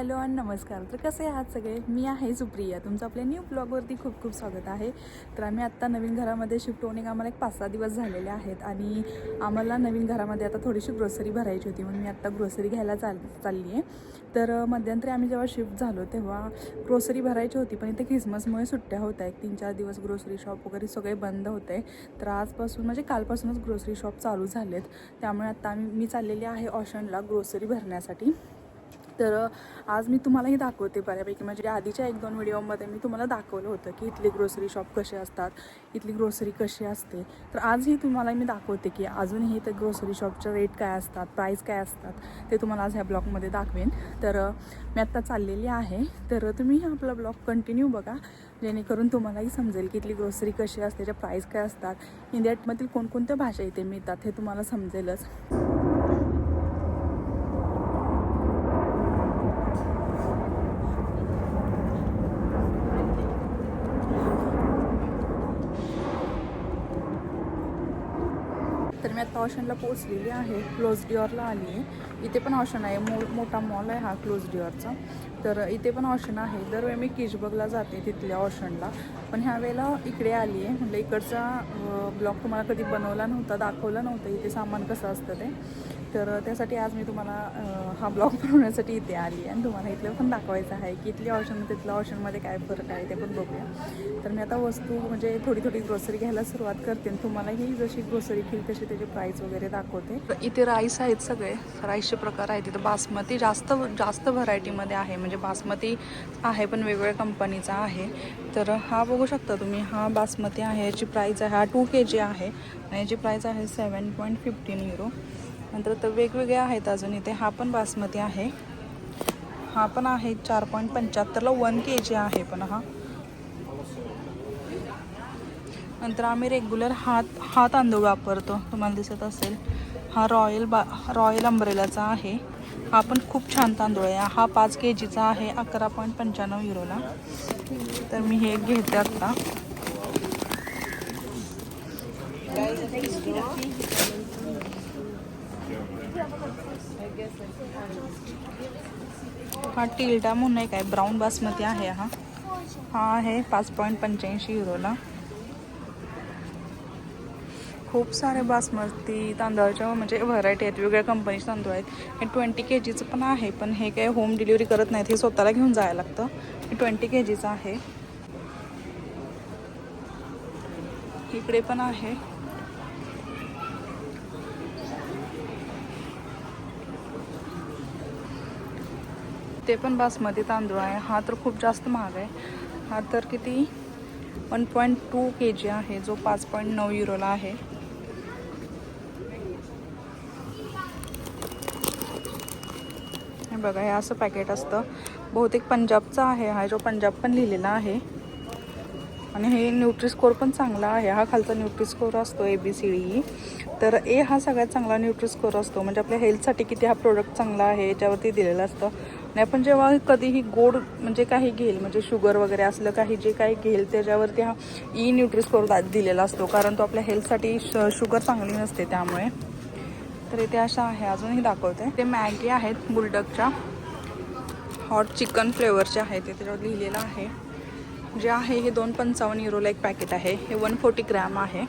Hello आणि नमस्कार. तर कसे आहात सगळे? मी आहे सुप्रिया. तुमचं आपल्या न्यू ब्लॉगवरती खूप खूप स्वागत आहे. तर आम्ही आत्ता नवीन घरामध्ये शिफ्ट होणे आम्हाला एक पाच सहा दिवस झालेले आहेत आणि आम्हाला नवीन घरामध्ये आता थोडीशी ग्रोसरी भरायची होती म्हणून मी आत्ता ग्रोसरी घ्यायला चाल चालली आहे तर मध्यंतरी आम्ही जेव्हा शिफ्ट झालो तेव्हा ग्रोसरी भरायची होती पण इथे ख्रिसमसमुळे सुट्ट्या होत्या. आहेत तीन चार दिवस ग्रोसरी शॉप वगैरे सगळे बंद होते. तर आजपासून म्हणजे कालपासूनच ग्रोसरी शॉप चालू झालेत. त्यामुळे आत्ता आम्ही मी चाललेली आहे ऑशनला ग्रोसरी भरण्यासाठी. तर आज मी तुम्हालाही दाखवते बऱ्यापैकी. म्हणजे आधीच्या एक दोन व्हिडिओमध्ये मी तुम्हाला दाखवलं होतं की इथली ग्रोसरी शॉप कसे असतात इथली ग्रोसरी कशी असते. तर आजही तुम्हाला मी दाखवते की अजूनही इथं ग्रोसरी शॉपचे रेट काय असतात प्राईस काय असतात ते तुम्हाला आज ह्या ब्लॉगमध्ये दाखवेन. तर मी आत्ता चाललेली आहे. तर तुम्ही आपला ब्लॉग कंटिन्यू बघा. जेणेकरून तुम्हालाही समजेल की इथली ग्रोसरी कशी असते त्याच्या प्राईस काय असतात. इंडियामधील कोणकोणत्या भाषा इथे मिळतात हे तुम्हाला समजेलच. ऑशनला पोचलेली आहे. क्लोज डिओरला आली आहे. इथे पण ऑशन आहे. मो मोठा मॉल आहे हा क्लोज डिओरचा तर इथे पण ऑशन आहे. दरवेळी मी किशबगला जाते तिथल्या ऑशनला. पण ह्या वेळेला इकडे आली आहे. म्हणजे इकडचा ब्लॉग तुम्हाला कधी बनवला नव्हता दाखवला नव्हतं इथे सामान कसं असतं ते. तर त्यासाठी आज मी तुम्हाला हा ब्लॉग बनवण्यासाठी इथे आली आणि तुम्हाला इथलं पण दाखवायचं आहे की इथल्या ऑप्शन तिथल्या ऑप्शनमध्ये काय फरक आहे ते पण बघूया. तर मी आता वस्तू म्हणजे थोडी थोडी ग्रोसरी घ्यायला सुरुवात करते आणि तुम्हालाही जशी ग्रोसरी घेईल तशी त्याची प्राईस वगैरे दाखवते. तर इथे राईस आहेत सगळे. राईसचे प्रकार आहेत. तिथं बासमती जास्त जास्त व्हरायटीमध्ये आहे. म्हणजे बासमती आहे पण वेगवेगळ्या कंपनीचा आहे. तर हा बघू शकता तुम्ही. हा बासमती आहे याची प्राईस आहे हा टू के जी आहे आणि याची प्राईस आहे सेवन पॉईंट फिफ्टीन युरो नंतर तर वेगवेगळे आहेत अजून इथे. हा पण बासमती आहे. हा पण आहे चार पॉईंट पंच्याहत्तरला वन के जी आहे पण हा. नंतर आम्ही रेग्युलर हा हा तांदूळ वापरतो. तुम्हाला दिसत असेल हा रॉयल बा रॉयल अंब्रेलाचा आहे. हा पण खूप छान तांदूळ आहे. हा पाच के जीचा आहे अकरा पॉईंट पंच्याण्णव युरोला तर मी हे घेते आत्ता. हा टिल्डा म्हणून एक आहे ब्राऊन बासमती आहे हा. हा आहे पाच पॉईंट पंच्याऐंशी युरोला खूप सारे बासमती तांदळाच्या म्हणजे व्हरायटी आहेत वेगवेगळ्या कंपनीचे तांदूळ आहेत. हे ट्वेंटी के जीचं पण आहे पण हे काय होम डिलिव्हरी करत नाहीत हे स्वतःला घेऊन जायला लागतं. हे ट्वेंटी के जीचं आहे. इकडे पण आहे. ते पण बासमती तांदूळ आहे. हा तर खूप जास्त महाग आहे. हा तर किती? One point two K G आहे. जो पाच पॉईंट नऊ युरोला आहे. हे बघा हे असं पॅकेट असतं. बहुतेक पंजाबचा आहे. हा जो पंजाब पण लिहिलेला आहे. आणि हे न्यूट्रिस्कोर पण चांगला आहे. हा खालचा न्यूट्रिस्कोर असतो ए बी सी डी तर ए हा सगळ्यात चांगला न्यूट्रीस्कोर असतो. म्हणजे आपल्या हेल्थसाठी किती हा प्रोडक्ट चांगला आहे याच्यावरती दिलेला असतं. नाही पण जेव्हा कधीही गोड म्हणजे काही घेईल म्हणजे शुगर वगैरे असलं काही जे काही घेईल त्याच्यावरती हा e ई न्यूट्रिस्कोर दिलेला असतो कारण तो आपल्या हेल्थसाठी श शुगर चांगली नसते त्यामुळे. तर इथे अशा आहे अजूनही दाखवते. ते मॅगी आहेत बुलडकच्या. हॉट चिकन फ्लेवरचे आहे ते त्याच्यावर लिहिलेलं आहे. जे आहे हे दोन पंचावन्न युरोला एक पॅकेट आहे. हे वन फोर्टी ग्रॅम आहे.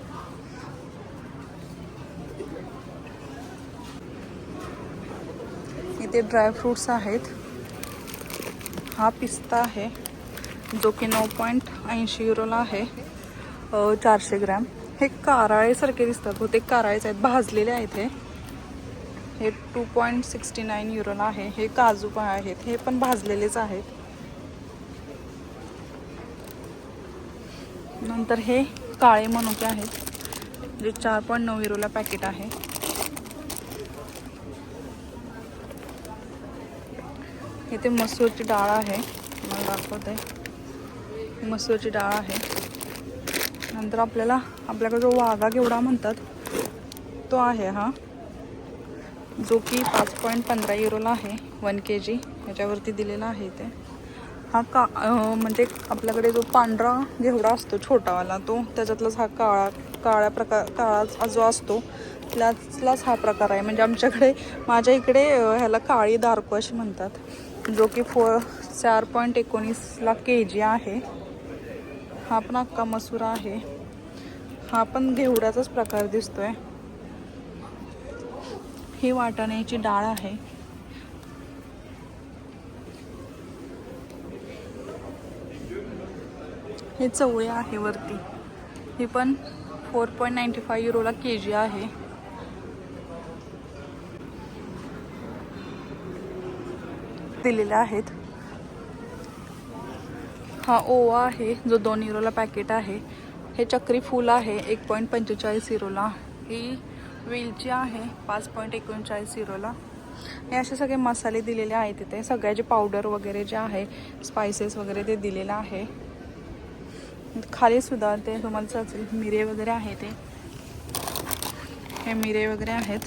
इथे ड्रायफ्रूट्स आहेत. हा पिस्ता आहे. जो की नऊ पॉईंट ऐंशी युरोला आहे. चारशे ग्रॅम. हे काराळेसारखे दिसतात बहुतेक काराळेच आहेत भाजलेले आहेत हे. हे टू पॉईंट सिक्स्टी नाईन युरोला आहे. हे काजू पण आहेत. हे पण भाजलेलेच आहेत. नंतर हे काळे मनुके आहेत. जे चार पॉईंट नऊ युरोला पॅकेट आहे. इथे मसूरची डाळ आहे. मला दाखवते. मसूरची डाळ आहे. नंतर आपल्याला आपल्याकडे जो वाघा घेवडा म्हणतात तो आहे हा. जो की पाच पॉईंट पंधरा युरोला आहे वन के जी ह्याच्यावरती दिलेला आहे ते हा का म्हणजे आपल्याकडे जो पांढरा घेवडा असतो छोटावाला तो त्याच्यातलाच हा काळा काळ्या प्रकार काळा जो असतो त्यातलाच हा प्रकार आहे. म्हणजे आमच्याकडे माझ्या इकडे ह्याला काळी दारको अशी म्हणतात. जो की फोर चार पॉईंट एकोणीसला के जी आहे. हा पण अक्का मसूर आहे. हा पण घेवड्याचाच प्रकार दिसतोय. ही वाटाण्याची डाळ आहे. हे चवळी आहे वरती. ही पण फोर पॉईंट नाईन्टी फाय युरोला के जी आहे. दिलेल्या आहेत. हा ओवा आहे जो दोन युरोला पॅकेट आहे. हे चक्री फूल आहे एक पॉईंट पंचेचाळीस युरोला. ही वेलची आहे पाच पॉईंट एकोणचाळीस युरोला. हे असे सगळे मसाले दिलेले आहेत तिथे सगळ्याचे पावडर वगैरे जे आहे स्पायसेस वगैरे ते दिलेलं आहे. खाली सुद्धा ते तुम्हाला मिरे वगैरे आहे ते. हे मिरे वगैरे आहेत.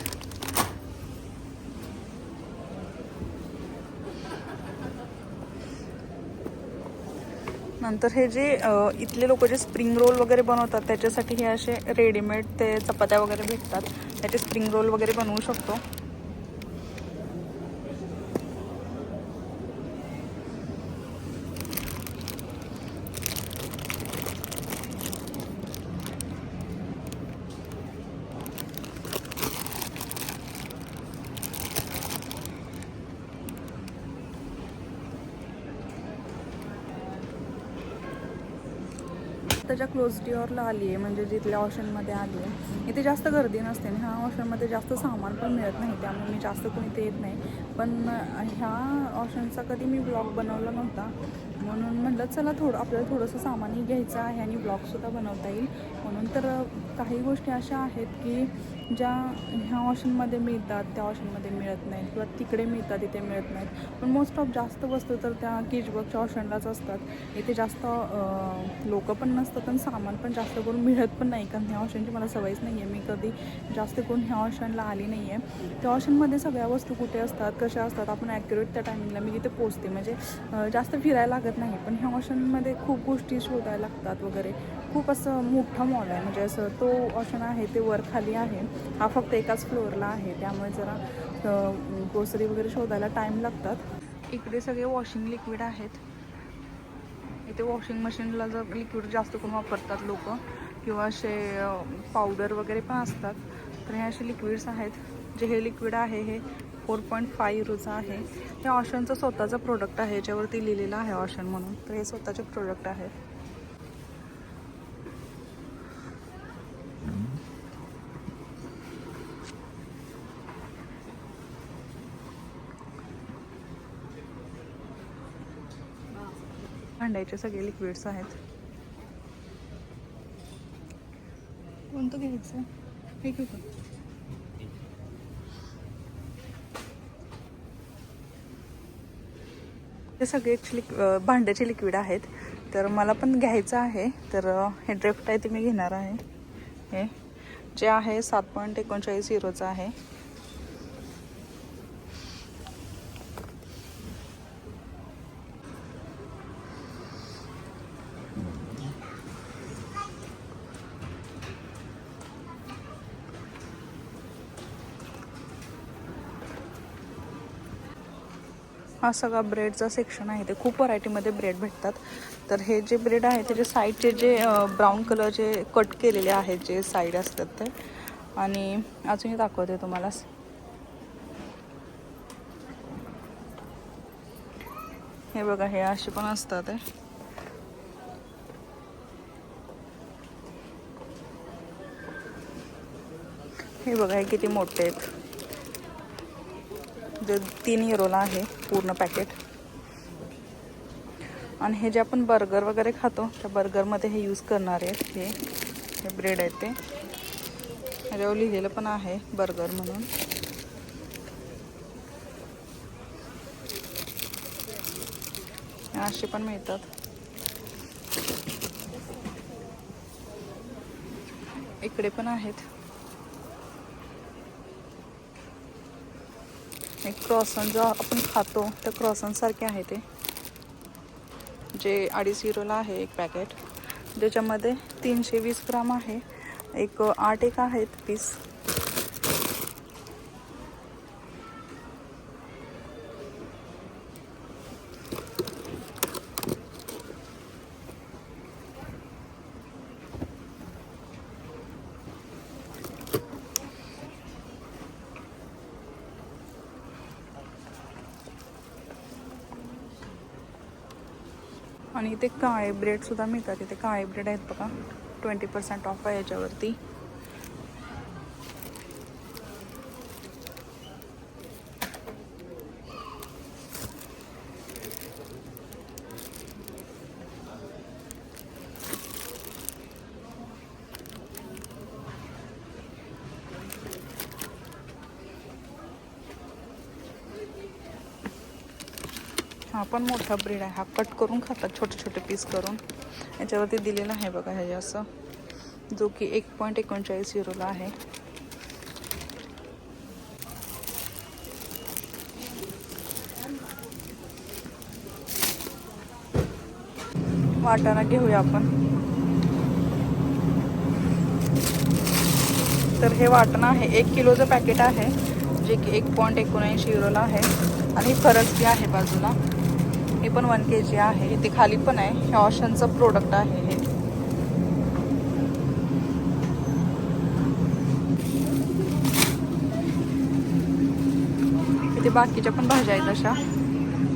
नंतर हे जे इथले लोक जे स्प्रिंग रोल वगैरे बनवतात त्याच्यासाठी हे असे रेडीमेड ते चपात्या वगैरे भेटतात. त्याचे स्प्रिंग रोल वगैरे बनवू शकतो त्याच्या क्लोज डिओरला आली आहे म्हणजे जिथल्या ऑप्शनमध्ये आली आहे. इथे जास्त गर्दी नसते आणि ह्या ऑप्शनमध्ये जास्त सामान पण मिळत नाही त्यामुळे मी जास्त कोणी ते येत नाही. पण ह्या ऑप्शनचा कधी मी ब्लॉग बनवला नव्हता. म्हणून म्हटलं चला थोडं आपल्याला थोडंसं सामानही घ्यायचं आहे आणि ब्लॉगसुद्धा बनवता येईल. म्हणून तर काही गोष्टी अशा आहेत की ज्या ह्या ऑप्शनमध्ये मिळतात त्या ऑप्शनमध्ये मिळत नाहीत किंवा तिकडे मिळतात इथे मिळत नाहीत. पण मोस्ट ऑफ जास्त वस्तू तर त्या किचबर्गच्या ऑप्शनलाच असतात. इथे जास्त लोक पण नसतात आणि सामान पण जास्त करून मिळत पण नाही. कारण ह्या ऑप्शनची मला सवयच नाही आहे. मी कधी जास्त करून ह्या ऑप्शनला आली नाही आहे. त्या ऑप्शनमध्ये सगळ्या वस्तू कुठे असतात कशा असतात आपण ॲक्युरेट त्या टायमिंगला मी तिथे पोचते. म्हणजे जास्त फिरायला लागत नाही. पण ह्या ऑप्शनमध्ये खूप गोष्टी शोधायला लागतात वगैरे. खूप असं मोठा मॉल आहे. म्हणजे असं तो ऑप्शन आहे ते वर खाली आहे. हा फक्त एकाच फ्लोअरला आहे. त्यामुळे जरा ग्रोसरी वगैरे शोधायला टाईम लागतात. इकडे सगळे वॉशिंग लिक्विड आहेत. इथे वॉशिंग मशीनला जर लिक्विड जास्त करून वापरतात लोक किंवा असे पावडर वगैरे पण असतात. तर हे असे लिक्विड्स आहेत. जे हे लिक्विड आहे हे फोर पॉईंट फाय युरोचं आहे. हे ऑशनचं स्वतःचं प्रोडक्ट आहे. याच्यावरती लिहिलेलं आहे ऑशन म्हणून. तर हे स्वतःचे प्रोडक्ट आहेत भांड्याचे सगळे लिक्विड्स आहेत. कोणतं घ्यायचं? हे घेऊ का? हे सगळे लिक् भांड्याचे लिक्विड आहेत. तर मला पण घ्यायचं आहे. तर हे ड्रिफ्ट आहे ते मी घेणार आहे. हे जे आहे सात पॉईंट एकोणचाळीस झिरोचं आहे. हा सगळा ब्रेडचा सेक्शन आहे. ते खूप व्हरायटीमध्ये ब्रेड भेटतात. तर हे जे ब्रेड आहे त्याचे साईडचे जे ब्राऊन कलरचे कट केलेले आहेत जे साईड असतात ते. आणि अजूनही दाखवते तुम्हाला. हे बघा हे असे पण असतात हे. हे बघा हे किती मोठे आहेत. जे तीन युरोला आहे पूर्ण पॅकेट आणि हे जे आपण बर्गर वगैरे खातो त्या बर्गरमध्ये हे यूज करणार आहेत हे. हे ब्रेड आहे ते. ह्याच्यावर लिहिलेलं पण आहे बर्गर म्हणून. असे पण मिळतात. इकडे पण आहेत. एक क्रॉसन जो आपण खातो त्या क्रॉसनसारखे आहे ते. जे अडीच युरोला आहे एक पॅकेट ज्याच्यामध्ये तीनशे वीस ग्राम आहे. एक आठ एक आहेत पीस आणि इथे काळे ब्रेडसुद्धा मिळतात. इथे काळे ब्रेड आहेत बघा. ट्वेंटी पर्सेंट ऑफ आहे याच्यावरती. हा पण मोठा ब्रेड आहे. हा कट करून खातात छोटे छोटे पीस करून. याच्यावरती दिलेलं आहे बघा हे असं. जो की एक पॉईंट एकोणचाळीस युरोला आहे. वाटाणा घेऊया आपण. तर हे वाटणं आहे. एक किलोचं पॅकेट आहे जे की एक पॉईंट एकोणऐंशी युरोला आहे. आणि फरसबी आहे बाजूला पण वन के जी आहे इथे खाली पण आहे. हे ऑशनचं प्रोडक्ट आहे हे. इथे बाकीच्या पण भाज्या आहेत अशा.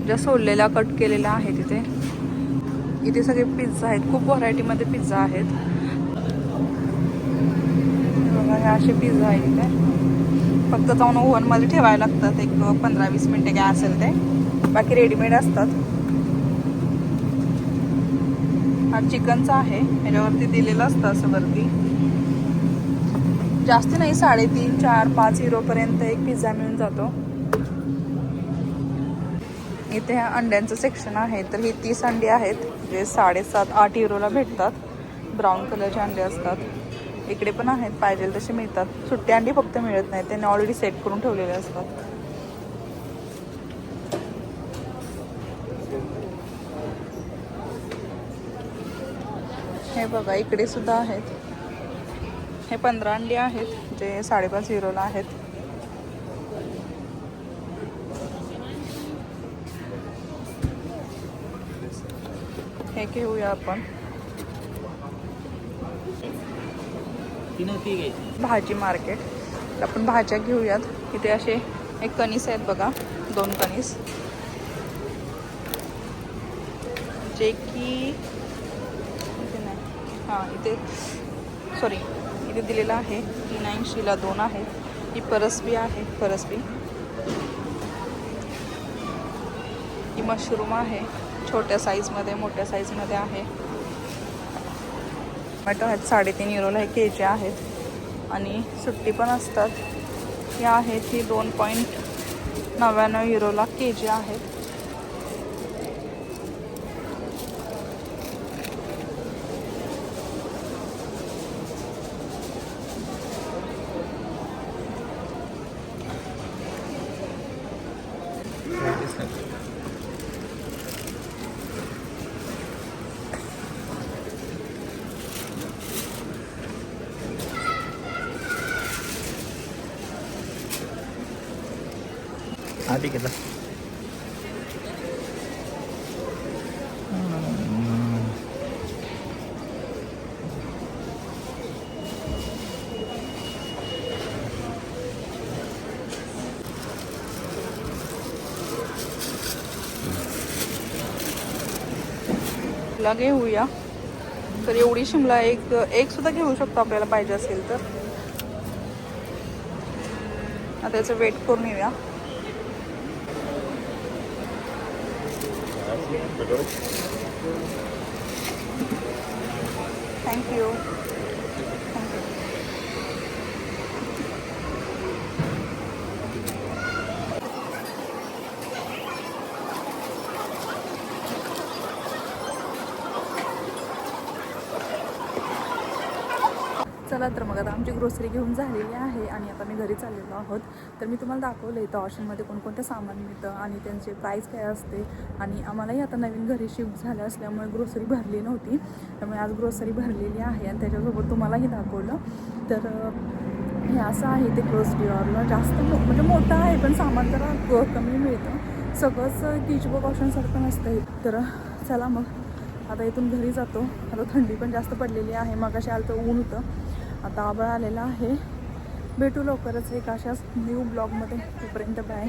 ज्या सोडलेल्या कट केलेल्या आहेत इथे. इथे सगळे पिझ्झा आहेत. खूप व्हरायटीमध्ये पिझ्झा आहेत. बघा हे असे पिझ्झा आहेत इथे. फक्त जाऊन ओव्हनमध्ये ठेवायला लागतात. एक पंधरा वीस मिनटे काय असेल ते. बाकी रेडीमेड असतात. हा चिकनचा आहे. ह्याच्यावरती दिलेलं असतं असं वरती. जास्त नाही साडेतीन चार पाच युरोपर्यंत एक पिझ्झा मिळून जातो. इथे ह्या अंड्यांचं सेक्शन आहे. तर ही तीस अंडी आहेत जे साडेसात आठ युरोला भेटतात. ब्राऊन कलरचे अंडे असतात. इकडे पण आहेत पाहिजे तसे मिळतात. सुट्टी अंडी फक्त मिळत नाही त्यांनी ऑलरेडी सेट करून ठेवलेले असतात. हे बघा इकडे सुद्धा आहेत. हे पंधरा अंडी आहेत जे साडेपाच युरोला आहेत. हे घेऊया आपण. भाजी मार्केट. आपण भाज्या घेऊयात. इथे असे एक कणीस आहेत बघा दोन कणीस. जे की हां इथे सॉरी इथे दिलेलं आहे. तीन ऐंशीला दोन आहे. ही परसबी आहे परसबी. ही मशरूम आहे. छोट्या साईजमध्ये मोठ्या साईजमध्ये आहे. टोमॅटो आहेत साडेतीन युरोला हे के जी आहेत आणि सुट्टी पण असतात. ही आहेत ही दोन पॉईंट नव्याण्णव युरोला के जी आहेत हा ठीक आहे ला घेऊया तर एवढी शिमला एक एक सुद्धा घेऊ शकतो आपल्याला पाहिजे असेल तर. आता याचं वेट करून येऊया. थँक्यू थँक्यू चला तर मग आता आमची ग्रोसरी घेऊन झालेली आहे आणि आता मी घरी चाललेलो आहोत. तर मी तुम्हाला दाखवलं इथं ऑशनमध्ये कोणकोणतं सामान मिळतं आणि त्यांचे प्राईस काय असते. आणि आम्हालाही आता नवीन घरी शिफ्ट झालं असल्यामुळे ग्रोसरी भरली नव्हती. त्यामुळे आज ग्रोसरी भरलेली आहे आणि त्याच्यासोबत तुम्हालाही दाखवलं. तर हे असं आहे ते क्लोज डिओरला जास्त म्हणजे मोठं आहे पण सामान जरा कमी मिळतं. सगळंच किचबुक ऑप्शनसारखं नसतं हे. तर चला मग. आता इथून घरी जातो. आता थंडी पण जास्त पडलेली आहे. मग अशी आलं तर ऊन होतं. आता आबळ आलेलं आहे. भेटू लवकरच एक अशाच न्यू ब्लॉगमध्ये तोपर्यंत बाय